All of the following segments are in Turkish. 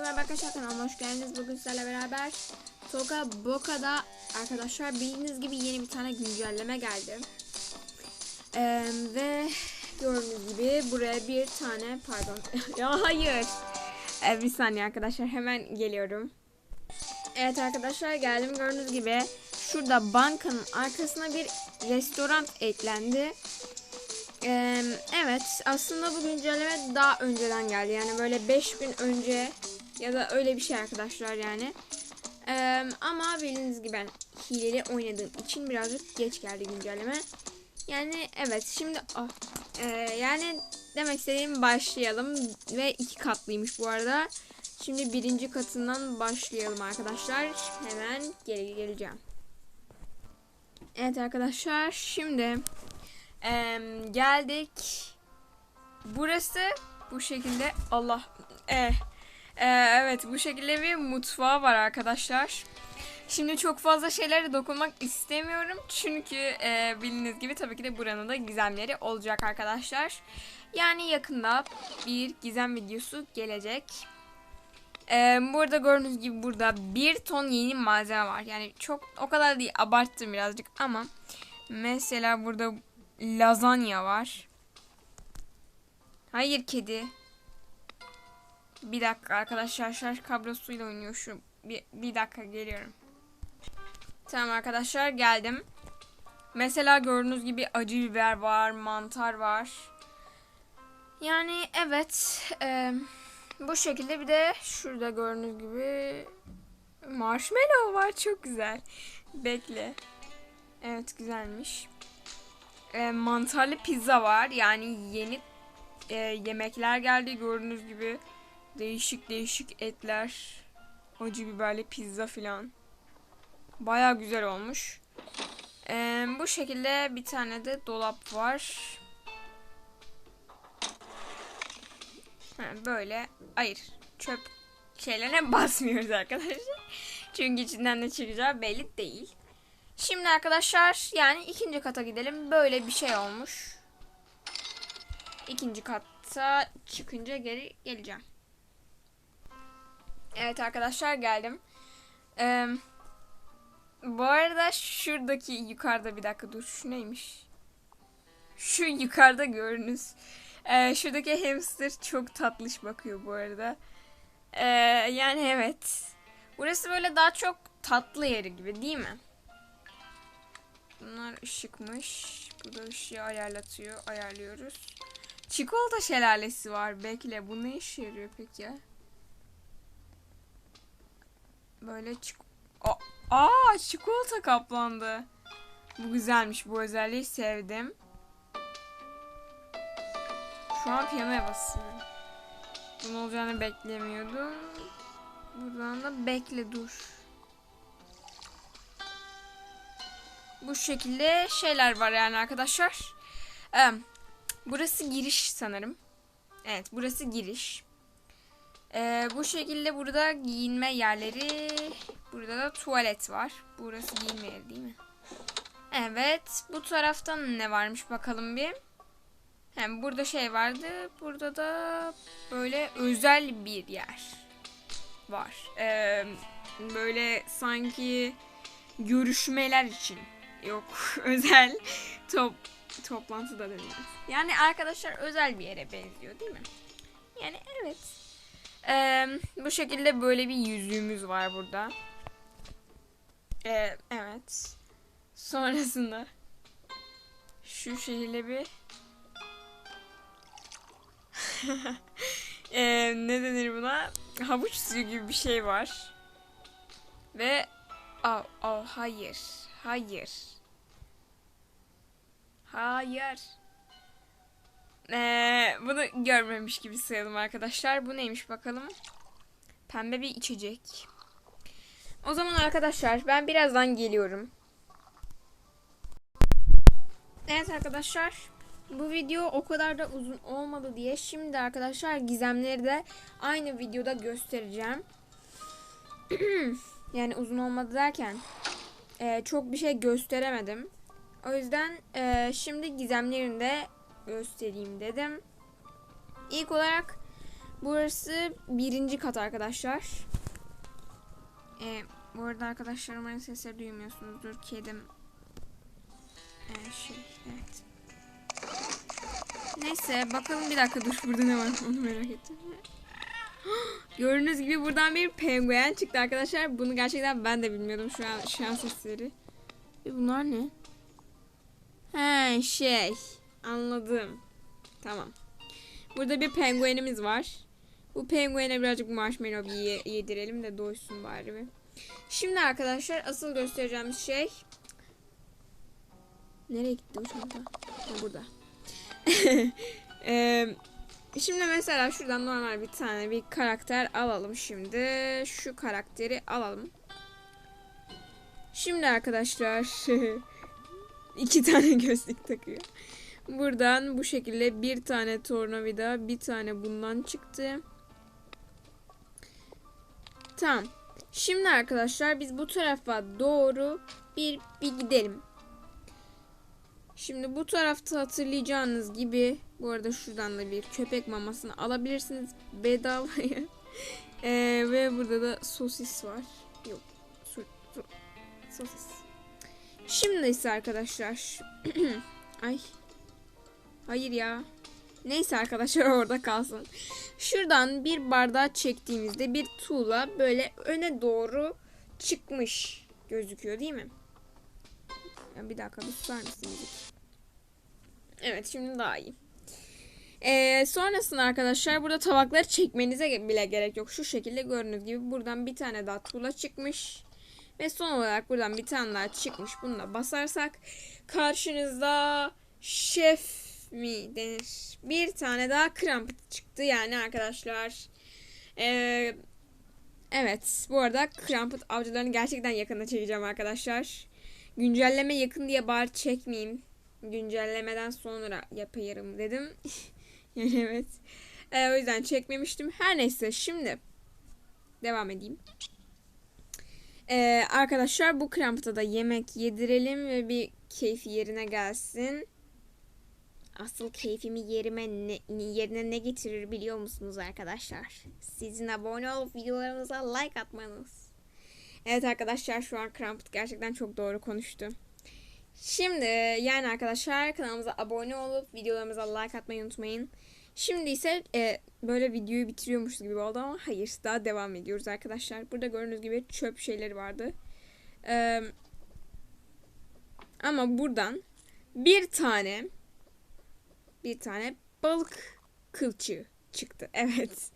merhaba arkadaşlar hoş geldiniz. Bugün sizlerle beraber Toka Boka'da arkadaşlar bildiğiniz gibi yeni bir tane güncelleme geldi. Ee, ve gördüğünüz gibi buraya bir tane pardon ya hayır ee, bir saniye arkadaşlar hemen geliyorum. Evet arkadaşlar geldim gördüğünüz gibi şurada bankanın arkasına bir restoran eklendi. Ee, evet aslında bu güncelleme daha önceden geldi yani böyle 5 gün önce ya da öyle bir şey arkadaşlar yani. Ee, ama bildiğiniz gibi ben hileli oynadığım için birazcık geç geldi güncelleme. Yani evet şimdi ah, ee, yani demek istediğim başlayalım ve iki katlıymış bu arada. Şimdi birinci katından başlayalım arkadaşlar. Hemen geri geleceğim. Evet arkadaşlar şimdi Eee, geldik. Burası bu şekilde Allah eh, eh, evet bu şekilde bir mutfağı var arkadaşlar. Şimdi çok fazla şeylere dokunmak istemiyorum çünkü eh, bildiğiniz gibi tabii ki de buranın da gizemleri olacak arkadaşlar. Yani yakında bir gizem videosu gelecek. Ee, burada gördüğünüz gibi burada bir ton yeni malzeme var. Yani çok o kadar değil abarttım birazcık ama mesela burada lazanya var. Hayır kedi. Bir dakika arkadaşlar şarj kablosuyla oynuyor şu. Bir, bir dakika geliyorum. Tamam arkadaşlar geldim. Mesela gördüğünüz gibi acı biber var, mantar var. Yani evet. e, bu şekilde bir de şurada gördüğünüz gibi marshmallow var. Çok güzel. Bekle. Evet güzelmiş e, mantarlı pizza var. Yani yeni e, yemekler geldi gördüğünüz gibi. Değişik değişik etler. Acı biberli pizza filan. Baya güzel olmuş. E, bu şekilde bir tane de dolap var. Ha, böyle. Hayır. Çöp şeylerine basmıyoruz arkadaşlar. Çünkü içinden ne çıkacağı belli değil. Şimdi arkadaşlar yani ikinci kata gidelim. Böyle bir şey olmuş. İkinci katta çıkınca geri geleceğim. Evet arkadaşlar geldim. Ee, bu arada şuradaki yukarıda bir dakika dur şu neymiş? Şu yukarıda görünüz. Ee, şuradaki hamster çok tatlış bakıyor bu arada. Ee, yani evet. Burası böyle daha çok tatlı yeri gibi değil mi? Bunlar ışıkmış. Bu da ışığı ayarlatıyor. Ayarlıyoruz. Çikolata şelalesi var. Bekle. Bu ne işe yarıyor peki? Böyle. Aa, aa çikolata kaplandı. Bu güzelmiş. Bu özelliği sevdim. Şu an piyanoya basıyorum. Bunun olacağını beklemiyordum. Buradan da bekle dur. bu şekilde şeyler var yani arkadaşlar. Ee, burası giriş sanırım. Evet burası giriş. Ee, bu şekilde burada giyinme yerleri. Burada da tuvalet var. Burası giyinme yeri değil mi? Evet. Bu taraftan ne varmış bakalım bir. Hem burada şey vardı. Burada da böyle özel bir yer var. Ee, böyle sanki görüşmeler için yok özel top toplantı da denilmez. Yani arkadaşlar özel bir yere benziyor değil mi? Yani evet. Ee, bu şekilde böyle bir yüzüğümüz var burada. Ee, evet. Sonrasında şu şekilde bir ee, ne denir buna? Havuç suyu gibi bir şey var. Ve oh, oh hayır. Hayır. Hayır. Ee, bunu görmemiş gibi sayalım arkadaşlar. Bu neymiş bakalım. Pembe bir içecek. O zaman arkadaşlar ben birazdan geliyorum. Evet arkadaşlar. Bu video o kadar da uzun olmadı diye şimdi arkadaşlar gizemleri de aynı videoda göstereceğim. yani uzun olmadı derken e, çok bir şey gösteremedim. O yüzden e, şimdi gizemlerini de göstereyim dedim. İlk olarak Burası birinci kat arkadaşlar. Ee, bu arada arkadaşlar umarım sesleri duymuyorsunuzdur. Kedim ee, şey evet. Neyse bakalım bir dakika dur burada ne var onu merak ettim. Gördüğünüz gibi buradan bir penguen çıktı arkadaşlar. Bunu gerçekten ben de bilmiyordum şu an şu an sesleri. Ve bunlar ne? He şey anladım. Tamam. Burada bir penguenimiz var. Bu penguene birazcık marshmallow ye- yedirelim de doysun bari bir. Şimdi arkadaşlar asıl göstereceğimiz şey Nereye gitti bu? Ha, burada. Eee, şimdi mesela şuradan normal bir tane bir karakter alalım şimdi. Şu karakteri alalım. Şimdi arkadaşlar iki tane gözlük takıyor. Buradan bu şekilde bir tane tornavida, bir tane bundan çıktı. Tamam. Şimdi arkadaşlar biz bu tarafa doğru bir bir gidelim. Şimdi bu tarafta hatırlayacağınız gibi bu arada şuradan da bir köpek mamasını alabilirsiniz bedavaya. Ee, ve burada da sosis var. Yok. So- so- sosis. Şimdi ise arkadaşlar. Ay. Hayır ya. Neyse arkadaşlar orada kalsın. Şuradan bir bardağı çektiğimizde bir tuğla böyle öne doğru çıkmış gözüküyor değil mi? Ya bir dakika bir susar mısın müzik? Evet şimdi daha iyi. Ee, sonrasında arkadaşlar burada tabakları çekmenize bile gerek yok. Şu şekilde gördüğünüz gibi buradan bir tane daha tuğla çıkmış. Ve son olarak buradan bir tane daha çıkmış. Bunu da basarsak karşınızda şef mi denir? Bir tane daha krampet çıktı yani arkadaşlar. Ee, evet bu arada krampet avcılarını gerçekten yakında çekeceğim arkadaşlar. Güncelleme yakın diye bari çekmeyeyim. Güncellemeden sonra yapayım dedim. yani evet. Ee, o yüzden çekmemiştim. Her neyse şimdi devam edeyim. Ee, arkadaşlar bu krampta da yemek yedirelim ve bir keyfi yerine gelsin. Asıl keyfimi yerime ne, yerine ne getirir biliyor musunuz arkadaşlar? Sizin abone olup videolarımıza like atmanız. Evet arkadaşlar şu an Krampus gerçekten çok doğru konuştu. Şimdi yani arkadaşlar kanalımıza abone olup videolarımıza like atmayı unutmayın. Şimdi ise e, böyle videoyu bitiriyormuşuz gibi oldu ama hayır daha devam ediyoruz arkadaşlar. Burada gördüğünüz gibi çöp şeyleri vardı. Ee, ama buradan bir tane bir tane balık kılçığı çıktı. Evet.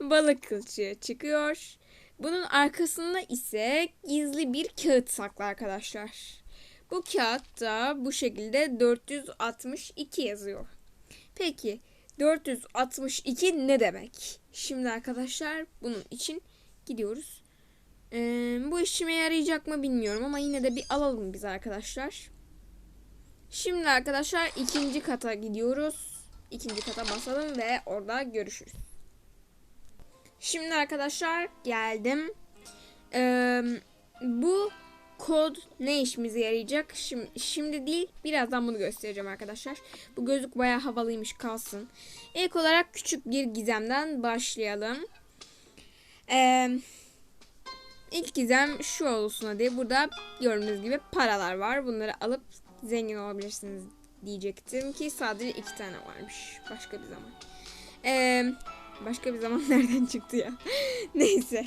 balık kılçığı çıkıyor. Bunun arkasında ise gizli bir kağıt saklı arkadaşlar. Bu kağıtta bu şekilde 462 yazıyor. Peki 462 ne demek? Şimdi arkadaşlar bunun için gidiyoruz. Ee, bu işime yarayacak mı bilmiyorum ama yine de bir alalım biz arkadaşlar. Şimdi arkadaşlar ikinci kata gidiyoruz. İkinci kata basalım ve orada görüşürüz. Şimdi arkadaşlar geldim. Ee, bu kod ne işimize yarayacak? Şimdi, şimdi değil birazdan bunu göstereceğim arkadaşlar. Bu gözlük bayağı havalıymış kalsın. İlk olarak küçük bir gizemden başlayalım. Ee, ilk gizem şu olsun hadi. Burada gördüğünüz gibi paralar var. Bunları alıp zengin olabilirsiniz diyecektim ki sadece iki tane varmış. Başka bir zaman. Eee Başka bir zaman nereden çıktı ya? Neyse.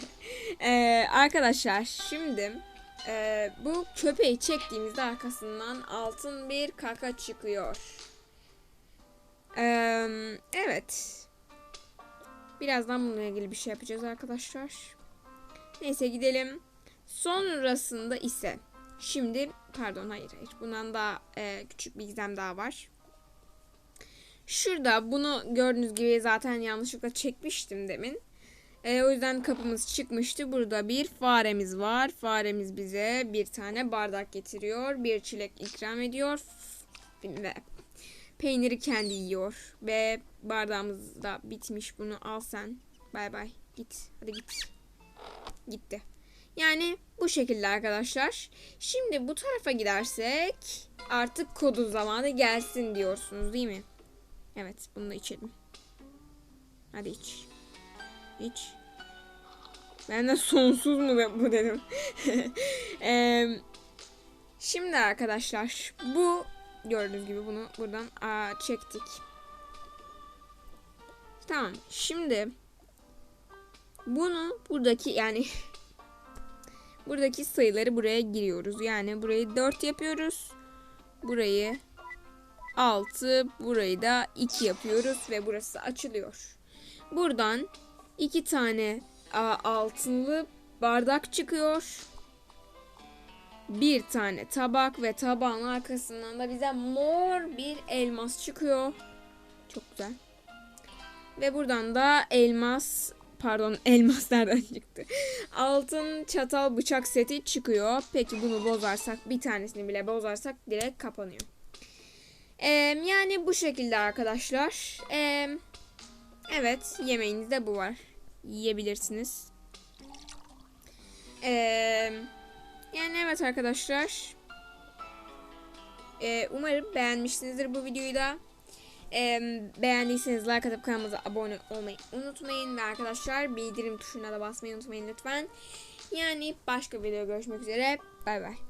Ee, arkadaşlar şimdi e, bu köpeği çektiğimizde arkasından altın bir kaka çıkıyor. Ee, evet. Birazdan bununla ilgili bir şey yapacağız arkadaşlar. Neyse gidelim. Sonrasında ise şimdi pardon hayır hayır bundan daha e, küçük bir gizem daha var. Şurada bunu gördüğünüz gibi zaten yanlışlıkla çekmiştim demin. E, o yüzden kapımız çıkmıştı. Burada bir faremiz var. Faremiz bize bir tane bardak getiriyor. Bir çilek ikram ediyor. Ve peyniri kendi yiyor. Ve bardağımız da bitmiş. Bunu al sen. Bay bay. Git. Hadi git. Gitti. Yani bu şekilde arkadaşlar. Şimdi bu tarafa gidersek artık kodun zamanı gelsin diyorsunuz değil mi? Evet bunu da içelim. Hadi iç. Hiç. Ben de sonsuz mu bu dedim. Eee, şimdi arkadaşlar bu gördüğünüz gibi bunu buradan aa, çektik. Tamam. Şimdi bunu buradaki yani buradaki sayıları buraya giriyoruz. Yani burayı 4 yapıyoruz. Burayı 6, burayı da 2 yapıyoruz ve burası açılıyor. Buradan iki tane a, altınlı bardak çıkıyor. Bir tane tabak ve tabağın arkasından da bize mor bir elmas çıkıyor. Çok güzel. Ve buradan da elmas pardon elmas nereden çıktı? Altın çatal bıçak seti çıkıyor. Peki bunu bozarsak bir tanesini bile bozarsak direkt kapanıyor. Ee, yani bu şekilde arkadaşlar. Ee, evet yemeğinizde bu var. Yiyebilirsiniz. Ee, yani evet arkadaşlar. Ee, umarım beğenmişsinizdir bu videoyu da. Ee, beğendiyseniz like atıp kanalımıza abone olmayı unutmayın. Ve arkadaşlar bildirim tuşuna da basmayı unutmayın lütfen. Yani başka video görüşmek üzere. Bay bay.